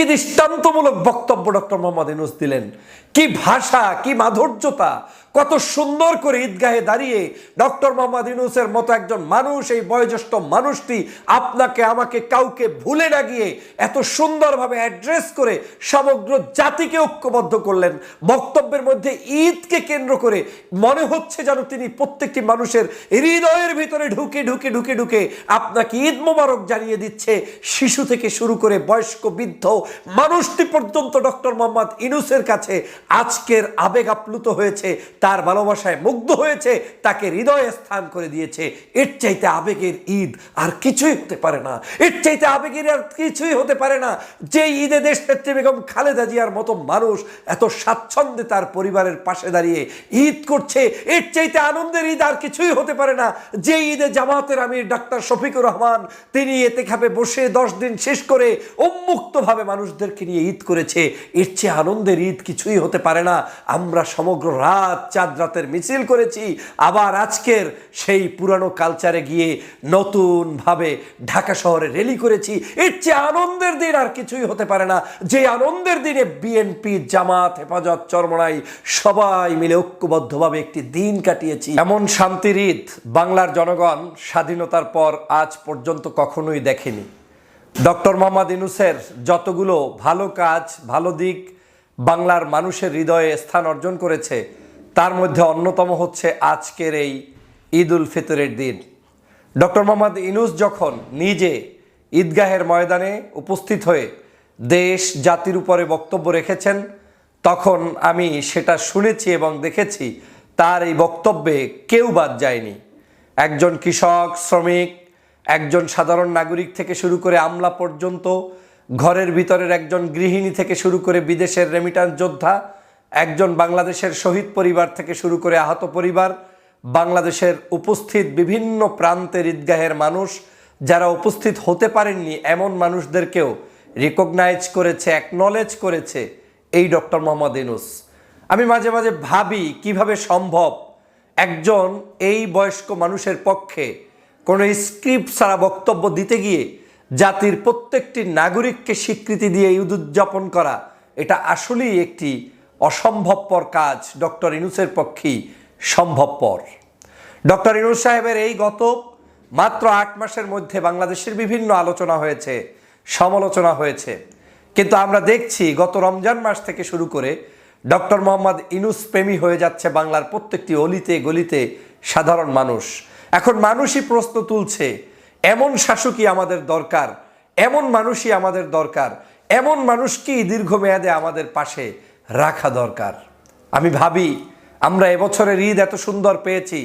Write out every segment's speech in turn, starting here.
কি দৃষ্টান্তমূলক বক্তব্য ডক্টর মোহাম্মদ ইনুস দিলেন। কি ভাষা কি মাধুর্যতা কত সুন্দর করে ঈদগাহে দাঁড়িয়ে ডক্টর মোহাম্মদ ইনুসের মতো একজন মানুষ, এই বয়োজ্যেষ্ঠ মানুষটি আপনাকে, আমাকে কাউকে ভুলে না গিয়ে এত সুন্দরভাবে অ্যাড্রেস করে সমগ্র জাতিকে ঐক্যবদ্ধ করলেন। বক্তব্যের মধ্যে ঈদকে কেন্দ্র করে মনে হচ্ছে যেন তিনি প্রত্যেকটি মানুষের হৃদয়ের ভিতরে ঢুকে ঢুকে ঢুকে ঢুকে আপনাকে ঈদ মোবারক জানিয়ে দিচ্ছে। শিশু থেকে শুরু করে বয়স্ক, বৃদ্ধ মানুষটি পর্যন্ত ডক্টর মোহাম্মদ ইনুসের কাছে আজকের আবেগ আপ্লুত হয়েছে। তার ভালোবাসায় মুগ্ধ হয়েছে, তাকে হৃদয়ে স্থান করে দিয়েছে। এর চাইতে আবেগের ঈদ আর কিছুই হতে পারে না। এর চাইতে আবেগের আর কিছুই হতে পারে না। যে ঈদে দেশ নেত্রী বেগম খালেদা জিয়ার মতো মানুষ এত স্বাচ্ছন্দ্যে তার পরিবারের পাশে দাঁড়িয়ে ঈদ করছে, এর চাইতে আনন্দের ঈদ আর কিছুই হতে পারে না। যে ঈদে জামাতের আমির ডাক্তার শফিকুর রহমান, তিনি এতে খাপে বসে দশ দিন শেষ করে উন্মুক্তভাবে মানুষদেরকে নিয়ে ঈদ করেছে, এর চেয়ে আনন্দের ঈদ কিছুই হতে পারে না। আমরা সমগ্র রাত চাঁদ রাতের মিছিল করেছি, আবার আজকের সেই পুরানো কালচারে গিয়ে নতুনভাবে ঢাকা শহরে রেলি করেছি। এর চেয়ে আনন্দের দিন আর কিছুই হতে পারে না। যে আনন্দের দিনে বিএনপি জামাত, হেফাজত, চরমনাই, সবাই মিলে ঐক্যবদ্ধভাবে একটি দিন কাটিয়েছি। এমন শান্তির ঈদ বাংলার জনগণ স্বাধীনতার পর আজ পর্যন্ত কখনোই দেখেনি। ডক্টর মোহাম্মদ ইনুসের যতগুলো ভালো কাজ, ভালো দিক বাংলার মানুষের হৃদয়ে স্থান অর্জন করেছে তার মধ্যে অন্যতম হচ্ছে আজকের এই ঈদ উল ফিতরের দিন। ডক্টর মোহাম্মদ ইনুস যখন নিজে ঈদগাহের ময়দানে উপস্থিত হয়ে দেশ, জাতির উপরে বক্তব্য রেখেছেন, তখন আমি সেটা শুনেছি এবং দেখেছি, তার এই বক্তব্যে কেউ বাদ যায়নি। একজন কৃষক, শ্রমিক, একজন সাধারণ নাগরিক থেকে শুরু করে আমলা পর্যন্ত, ঘরের ভিতরের একজন গৃহিণী থেকে শুরু করে বিদেশের রেমিটান্স যোদ্ধা একজন বাংলাদেশের শহীদ পরিবার থেকে শুরু করে আহত পরিবার, বাংলাদেশের উপস্থিত বিভিন্ন প্রান্তের ঈদগাহের মানুষ, যারা উপস্থিত হতে পারেননি এমন মানুষদেরকেও রিকগনাইজ করেছে অ্যাকনলেজ করেছে এই ডক্টর মোহাম্মদ ইনুস আমি মাঝে মাঝে ভাবি কীভাবে সম্ভব একজন এই বয়স্ক মানুষের পক্ষে কোনো স্ক্রিপ্ট ছাড়া বক্তব্য দিতে গিয়ে জাতির প্রত্যেকটি নাগরিককে স্বীকৃতি দিয়ে ঈদ উদযাপন করা, এটা আসলেই একটি অসম্ভবপর কাজ ডক্টর ইনুসের পক্ষেই সম্ভবপর। ডক্টর ইনুস সাহেবের এই গত মাত্র আট মাসের মধ্যে বাংলাদেশের বিভিন্ন আলোচনা হয়েছে, সমালোচনা হয়েছে। কিন্তু আমরা দেখছি গত রমজান মাস থেকে শুরু করে ডক্টর মোহাম্মদ ইনুস প্রেমী হয়ে যাচ্ছে বাংলার প্রত্যেকটি অলিতে গলিতে সাধারণ মানুষ। এখন মানুষই প্রশ্ন তুলছে, এমন শাসকই আমাদের দরকার, এমন মানুষই আমাদের দরকার, এমন মানুষ মানুষকেই দীর্ঘমেয়াদে আমাদের পাশে রাখা দরকার। আমি ভাবি, আমরা এবছরের ঈদ এত সুন্দর পেয়েছি,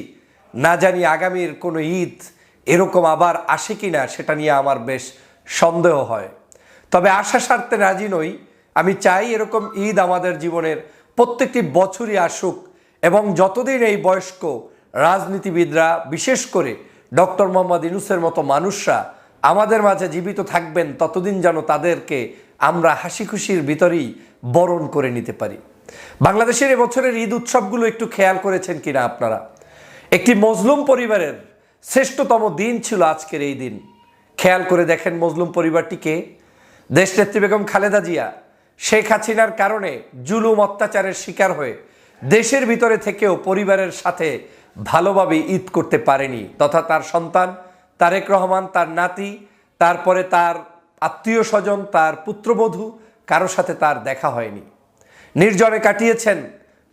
না জানি আগামীর কোনো ঈদ এরকম আবার আসে কি না সেটা নিয়ে আমার বেশ সন্দেহ হয়। তবে আশা স্বার্থে রাজি নই। আমি চাই এরকম ঈদ আমাদের জীবনের প্রত্যেকটি বছরই আসুক এবং যতদিন এই বয়স্ক রাজনীতিবিদরা, বিশেষ করে ডক্টর মোহাম্মদ ইনুসের মতো মানুষরা আমাদের মাঝে জীবিত থাকবেন, ততদিন যেন তাদেরকে আমরা হাসি খুশির ভিতরেই বরণ করে নিতে পারি। বাংলাদেশের এবছরের ঈদ উৎসবগুলো একটু খেয়াল করেছেন কিনা আপনারা? একটি মজলুম পরিবারের শ্রেষ্ঠতম দিন ছিল আজকের এই দিন। খেয়াল করে দেখেন মজলুম পরিবারটিকে দেশনেত্রী বেগম খালেদা জিয়া, শেখ হাসিনার কারণে জুলুম অত্যাচারের শিকার হয়ে দেশের ভিতরে থেকেও পরিবারের সাথে ভালোভাবে ঈদ করতে পারেনি। তথা তার সন্তান তারেক রহমান, তার নাতি, তারপরে তার আত্মীয় স্বজন, তার পুত্রবধূ কারও সাথে তার দেখা হয়নি। নির্জনে কাটিয়েছেন,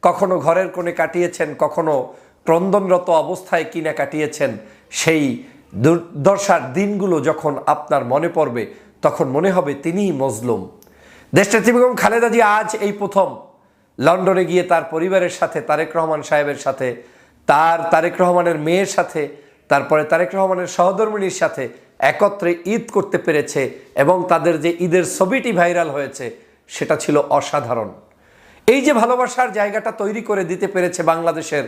কখনো ঘরের কোণে কাটিয়েছেন, কখনো ক্রন্দনরত অবস্থায় কিনা কাটিয়েছেন, সেই দুর্দশার দিনগুলো যখন আপনার মনে পড়বে, তখন মনে হবে তিনিই মজলুম। দেশনেত্রী বেগম খালেদা আজ এই প্রথম। লন্ডনে গিয়ে তার পরিবারের সাথে, তারেক রহমান সাহেবের সাথে, তার তারেক রহমানের মেয়ের সাথে তারপরে তারেক রহমানের সহধর্মিনীর সাথে একত্রে ঈদ করতে পেরেছে এবং তাদের যে ঈদের ছবিটি ভাইরাল হয়েছে, সেটা ছিল অসাধারণ। এই যে ভালোবাসার জায়গাটা তৈরি করে দিতে পেরেছে বাংলাদেশের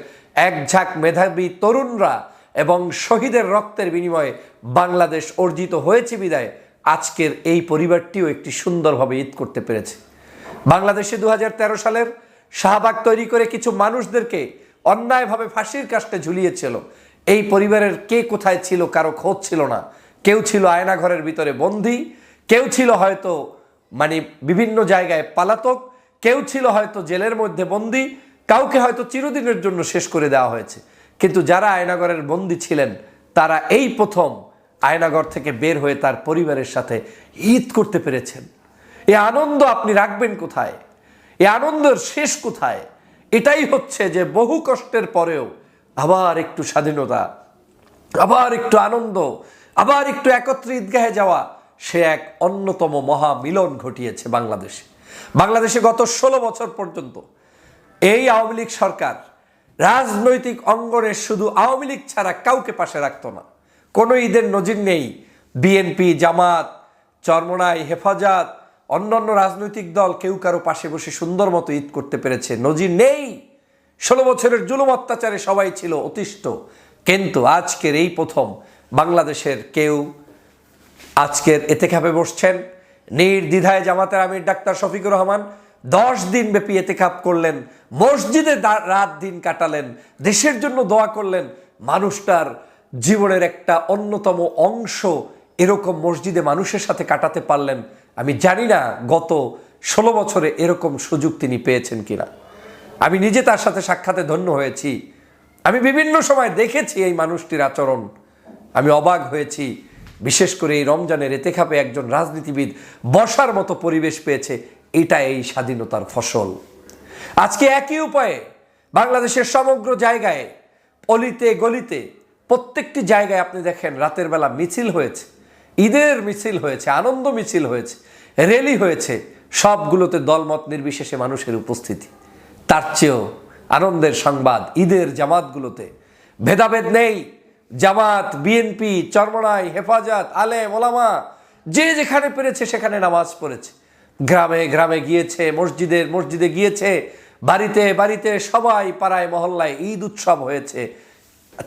এক ঝাঁক মেধাবী তরুণরা এবং শহীদের রক্তের বিনিময়ে বাংলাদেশ অর্জিত হয়েছে বিদায়, আজকের এই পরিবারটিও একটি সুন্দরভাবে ঈদ করতে পেরেছে। বাংলাদেশে দু হাজার তেরো সালের শাহবাগ তৈরি করে কিছু মানুষদেরকে অন্যায়ভাবে ফাঁসির কাস্টে ঝুলিয়েছিল। এই পরিবারের কে কোথায় ছিল, কারও খোঁজ ছিল না। কেউ ছিল আয়নাঘরের ভিতরে বন্দি, কেউ ছিল হয়তো মানে বিভিন্ন জায়গায় পালাতক, কেউ ছিল হয়তো জেলের মধ্যে বন্দি, কাউকে হয়তো চিরদিনের জন্য শেষ করে দেওয়া হয়েছে। কিন্তু যারা আয়নাগরের বন্দি ছিলেন, তারা এই প্রথম আয়নাগর থেকে বের হয়ে তার পরিবারের সাথে ঈদ করতে পেরেছেন। এ আনন্দ আপনি রাখবেন কোথায়? এ আনন্দের শেষ কোথায়? এটাই হচ্ছে যে বহু কষ্টের পরেও আবার একটু স্বাধীনতা, আবার একটু আনন্দ, আবার একটু একত্রে ঈদগাহে যাওয়া, সে এক অন্যতম মহা মিলন ঘটিয়েছে বাংলাদেশে। বাংলাদেশে গত ষোলো বছর পর্যন্ত এই আওয়ামী লীগ সরকার রাজনৈতিক অঙ্গনে শুধু আওয়ামী লীগ ছাড়া কাউকে পাশে রাখতো না। কোনো ঈদের নজির নেই। বিএনপি, জামাত, চরমনাই, হেফাজত, অন্যান্য রাজনৈতিক দল কেউ কারও পাশে বসে সুন্দর মতো ঈদ করতে পেরেছে। নজির নেই। ষোলো বছরের জুলুম অত্যাচারে সবাই ছিল অতিষ্ঠ। কিন্তু আজকের এই প্রথম বাংলাদেশের কেউ আজকের এতে খাপে বসছেন। নির্দ্বিধায় জামাতের আমির ডাক্তার শফিকুর রহমান দশ দিন ব্যাপী এতে খাপ করলেন, মসজিদে রাত দিন কাটালেন, দেশের জন্য দোয়া করলেন, মানুষটার জীবনের একটা অন্যতম অংশ এরকম মসজিদে মানুষের সাথে কাটাতে পারলেন। আমি জানি না গত ষোলো বছরে এরকম সুযোগ তিনি পেয়েছেন কিনা। আমি নিজে তার সাথে সাক্ষাতে ধন্য হয়েছি। আমি বিভিন্ন সময় দেখেছি এই মানুষটির আচরণ। আমি অবাক হয়েছি। বিশেষ করে এই রমজানের এতেখাপে একজন রাজনীতিবিদ বসার মতো পরিবেশ পেয়েছে। এটা এই স্বাধীনতার ফসল। আজকে একই উপায়ে বাংলাদেশের সমগ্র জায়গায় অলিতে গলিতে প্রত্যেকটি জায়গায় আপনি দেখেন রাতের বেলা মিছিল হয়েছে, ঈদের মিছিল হয়েছে, আনন্দ মিছিল হয়েছে র্যালি হয়েছে, সবগুলোতে দলমত নির্বিশেষে মানুষের উপস্থিতি। তার চেয়েও আনন্দের সংবাদ ঈদের জামাতগুলোতে। ভেদাভেদ নেই। জামাত বিএনপি চরমনাই, হেফাজত আলে ওলামা, যে যেখানে পেরেছে সেখানে নামাজ পড়েছে। গ্রামে গ্রামে গিয়েছে মসজিদের মসজিদে গিয়েছে, বাড়িতে বাড়িতে সবাই পাড়ায় মহল্লায় ঈদ উৎসব হয়েছে।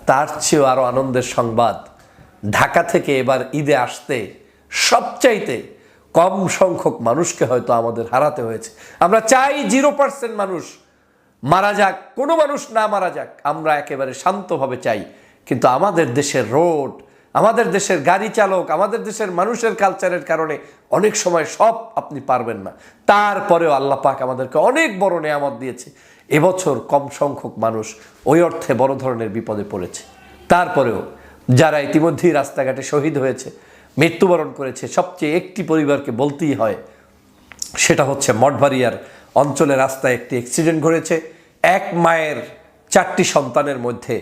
তার চেয়েও আরও আনন্দের সংবাদ, ঢাকা থেকে এবার ঈদে আসতে সবচাইতে কম সংখ্যক মানুষকে হয়তো আমাদের হারাতে হয়েছে। আমরা চাই জিরো পার্সেন্ট মানুষ মারা যাক, কোনো মানুষ না মারা যাক, আমরা একেবারে শান্তভাবে চাই। কিন্তু আমাদের দেশের রোড, আমাদের দেশের গাড়ি চালক, আমাদের দেশের মানুষের কালচারের কারণে অনেক সময় সব আপনি পারবেন না। তারপরেও আল্লাহ পাক আমাদেরকে অনেক বড় নেয়ামত দিয়েছে। এবছর কম সংখ্যক মানুষ ওই অর্থে বড় ধরনের বিপদে পড়েছে। তারপরেও যারা ইতিমধ্যেই রাস্তাঘাটে শহীদ হয়েছে, মৃত্যুবরণ করেছে, সবচেয়ে একটি পরিবারকে বলতেই হয়, সেটা হচ্ছে মঠবাড়িয়ার অঞ্চলে রাস্তায় একটি অ্যাক্সিডেন্ট ঘটেছে। এক মায়ের চারটি সন্তানের মধ্যে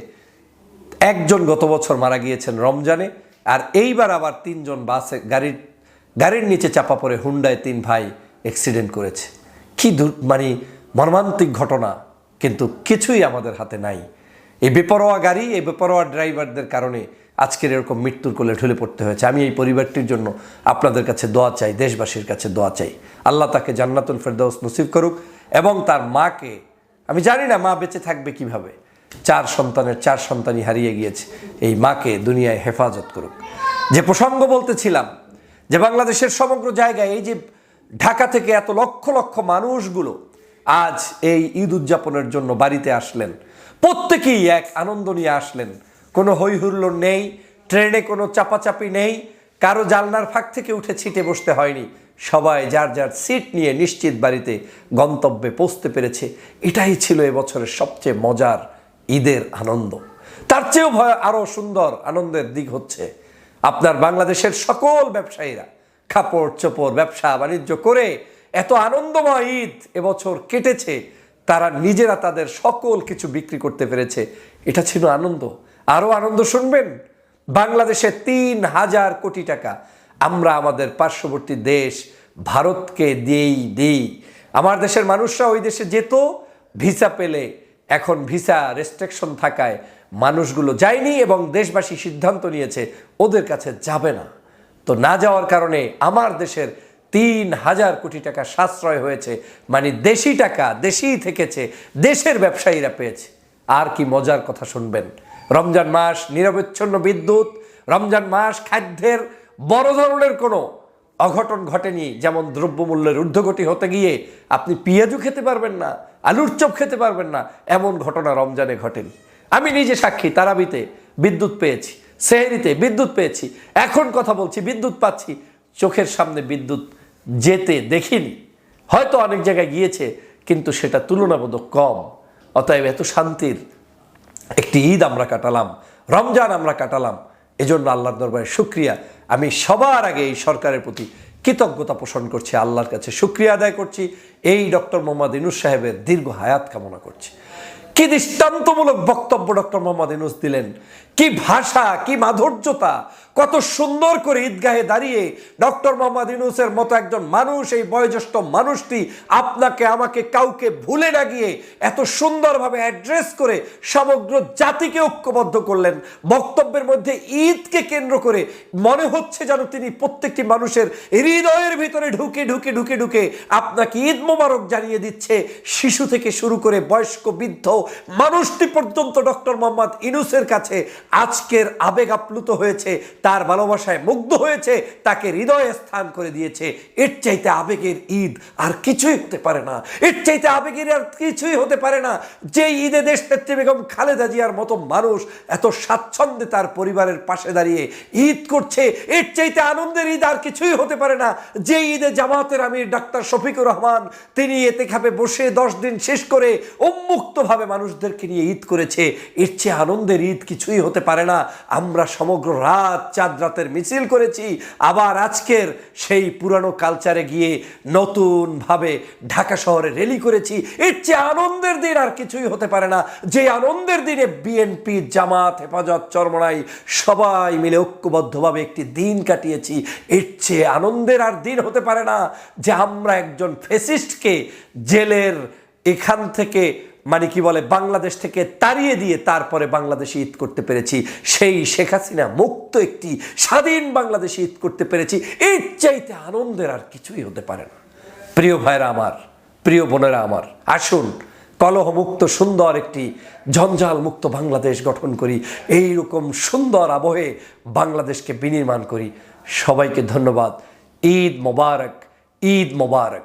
একজন গত বছর মারা গিয়েছেন রমজানে, আর এইবার আবার তিনজন বাসে গাড়ির গাড়ির নিচে চাপা পড়ে হুন্ডায় তিন ভাই অ্যাক্সিডেন্ট করেছে। কি মানে মর্মান্তিক ঘটনা, কিন্তু কিছুই আমাদের হাতে নাই। এই বেপরোয়া গাড়ি, এই বেপরোয়া ড্রাইভারদের কারণে আজকের এরকম মৃত্যুর কোলে ঢলে পড়তে হয়েছে। আমি এই পরিবারটির জন্য আপনাদের কাছে দোয়া চাই, দেশবাসীর কাছে দোয়া চাই। আল্লাহ তাকে জান্নাতুল ফেরদৌস নসিব করুক এবং তার মাকে, আমি জানি না মা বেঁচে থাকবে কীভাবে, চার সন্তানের চার সন্তানই হারিয়ে গিয়েছে, এই মাকে দুনিয়ায় হেফাজত করুক। যে প্রসঙ্গ বলতেছিলাম যে বাংলাদেশের সমগ্র জায়গায় এই যে ঢাকা থেকে এত লক্ষ লক্ষ মানুষগুলো আজ এই ঈদ উদযাপনের জন্য বাড়িতে আসলেন, প্রত্যেকেই এক আনন্দ নিয়ে আসলেন কোনো হৈহুল্লোড় নেই, ট্রেনে কোনো চাপাচাপি নেই, কারও জালনার ফাঁক থেকে উঠে ছিটে বসতে হয়নি। সবাই যার যার সিট নিয়ে নিশ্চিত বাড়িতে গন্তব্যে পৌঁছতে পেরেছে। এটাই ছিল এবছরের সবচেয়ে মজার ঈদের আনন্দ। তার চেয়েও ভয় আরও সুন্দর আনন্দের দিক হচ্ছে আপনার বাংলাদেশের সকল ব্যবসায়ীরা খাপড় চোপড় ব্যবসা বাণিজ্য করে এত আনন্দময় ঈদ এবছর কেটেছে, তারা নিজেরা তাদের সকল কিছু বিক্রি করতে পেরেছে। এটা ছিল আনন্দ। আরও আনন্দ শুনবেন? বাংলাদেশে তিন হাজার কোটি টাকা আমরা আমাদের পার্শ্ববর্তী দেশ ভারতকে দিয়েই দিই। আমার দেশের মানুষরা ওই দেশে যেত, ভিসা পেলে এখন ভিসা রেস্ট্রিকশন থাকায় মানুষগুলো যায়নি এবং দেশবাসী সিদ্ধান্ত নিয়েছে ওদের কাছে যাবে না। তো না যাওয়ার কারণে আমার দেশের তিন হাজার কোটি টাকা সাশ্রয় হয়েছে মানে দেশি টাকা দেশেই থেকেছে, দেশের ব্যবসায়ীরা পেয়েছে। আর কি মজার কথা শুনবেন? রমজান মাস নিরবচ্ছন্ন বিদ্যুৎ, রমজান মাস খাদ্যের বড় ধরনের কোনো অঘটন ঘটেনি, যেমন দ্রব্যমূল্যের ঊর্ধ্বগতি হতে গিয়ে আপনি পেঁয়াজও খেতে পারবেন না, আলুর চপ খেতে পারবেন না, এমন ঘটনা রমজানে ঘটেনি। আমি নিজে সাক্ষী তারাবিতে বিদ্যুৎ পেয়েছি, সেহেরিতে বিদ্যুৎ পেয়েছি, এখন কথা বলছি বিদ্যুৎ পাচ্ছি, চোখের সামনে বিদ্যুৎ যেতে দেখিনি। হয়তো অনেক জায়গায় গিয়েছে, কিন্তু সেটা তুলনাবোধক কম, অতএব এত শান্তির একটি ঈদ আমরা কাটালাম, রমজান আমরা কাটালাম, এজন্য আল্লাহর দরবারে সুক্রিয়া আমি সবার আগে এই সরকারের প্রতি কৃতজ্ঞতা পোষণ করছি, আল্লাহর কাছে সুক্রিয়া আদায় করছি, এই ডক্টর মোহাম্মদ ইনুস সাহেবের দীর্ঘ হায়াত কামনা করছি। কি দৃষ্টান্তমূলক বক্তব্য ডক্টর মোহাম্মদ ইনুস দিলেন? কি ভাষা, কি মাধুর্যতা কত সুন্দর করে ঈদগাহে দাঁড়িয়ে ডক্টর মোহাম্মদ ইনুসের মতো একজন মানুষ, এই বয়োজ্যেষ্ঠ মানুষটি আপনাকে, আমাকে কাউকে ভুলে না গিয়ে এত সুন্দরভাবে অ্যাড্রেস করে সমগ্র জাতিকে ঐক্যবদ্ধ করলেন। বক্তব্যের মধ্যে ঈদকে কেন্দ্র করে মনে হচ্ছে যেন তিনি প্রত্যেকটি মানুষের হৃদয়ের ভিতরে ঢুকে ঢুকে ঢুকে ঢুকে আপনাকে ঈদ মোবারক জানিয়ে দিচ্ছে। শিশু থেকে শুরু করে বয়স্ক, বৃদ্ধ মানুষটি পর্যন্ত ডক্টর মোহাম্মদ ইনুসের কাছে আজকের আবেগ আপ্লুত হয়েছে। তার ভালোবাসায় মুগ্ধ হয়েছে, তাকে হৃদয়ে স্থান করে দিয়েছে। এর চাইতে আবেগের ঈদ আর কিছুই হতে পারে না। এর চাইতে আবেগের আর কিছুই হতে পারে না। যে ঈদে দেশ নেত্রী বেগম খালেদা জিয়ার মতো মানুষ এত স্বাচ্ছন্দ্যে তার পরিবারের পাশে দাঁড়িয়ে ঈদ করছে, এর চাইতে আনন্দের ঈদ আর কিছুই হতে পারে না। যে ঈদে জামাতের আমির ডাক্তার শফিকুর রহমান, তিনি এতে খাপে বসে দশ দিন শেষ করে উন্মুক্তভাবে মানুষদেরকে নিয়ে ঈদ করেছে, এর চেয়ে আনন্দের ঈদ কিছুই হতে পারে না। আমরা সমগ্র রাত চাঁদ রাতের মিছিল করেছি, আবার আজকের সেই পুরানো কালচারে গিয়ে নতুনভাবে ঢাকা শহরে রেলি করেছি। এর চেয়ে আনন্দের দিন আর কিছুই হতে পারে না। যে আনন্দের দিনে বিএনপি জামাত, হেফাজত, চরমনাই সবাই মিলে ঐক্যবদ্ধভাবে একটি দিন কাটিয়েছি। এর চেয়ে আনন্দের আর দিন হতে পারে না যে আমরা একজন ফেসিস্টকে জেলের এখান থেকে মানে কি বলে, বাংলাদেশ থেকে তাড়িয়ে দিয়ে তারপরে বাংলাদেশে ঈদ করতে পেরেছি। সেই শেখ হাসিনা মুক্ত একটি স্বাধীন বাংলাদেশে ঈদ করতে পেরেছি। এর চাইতে আনন্দের আর কিছুই হতে পারে না। প্রিয় ভাইরা আমার, প্রিয় বোনেরা আমার, আসুন, কলহমুক্ত সুন্দর একটি ঝঞ্ঝাল মুক্ত বাংলাদেশ গঠন করি। এই রকম সুন্দর আবহে বাংলাদেশকে বিনির্মাণ করি। সবাইকে ধন্যবাদ। ঈদ মোবারক ঈদ মোবারক।